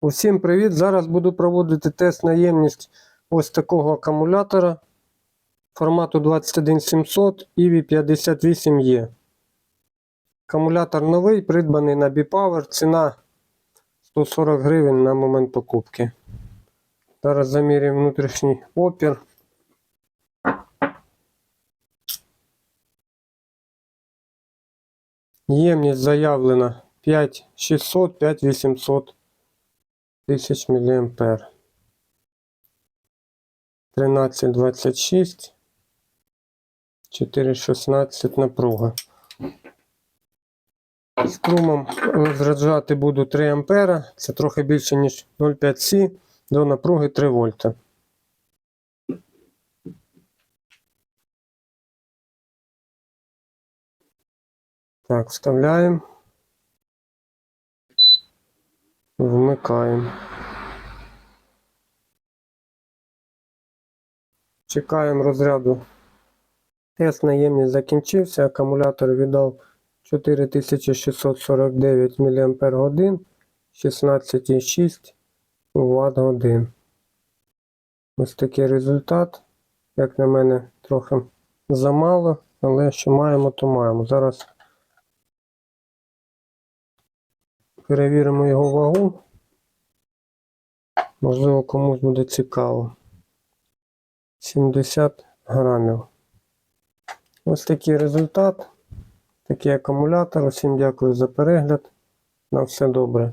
Усім привіт! Зараз буду проводити тест на ємність ось такого акумулятора формату 21700 EV58E. Акумулятор новий, придбаний на B-Power, ціна 140 гривень на момент покупки. Зараз замірюємо внутрішній опір. Ємність заявлена 5600, 5800 тисяч мА. 1326, 416 напруга. Струмом розряджати буду 3 ампера. Це трохи більше, ніж 0,5 С до напруги 3 вольта. Так, вставляємо. Вмикаємо. Чекаємо розряду. Тест на ємність закінчився. Акумулятор віддав 4649 мАч, 16,6 Вт годин. Ось такий результат. Як на мене, трохи замало, але що маємо, то маємо. Зараз перевіримо його вагу. Можливо, комусь буде цікаво. 70 грамів. Ось такий результат. Такий акумулятор. Усім дякую за перегляд. На все добре.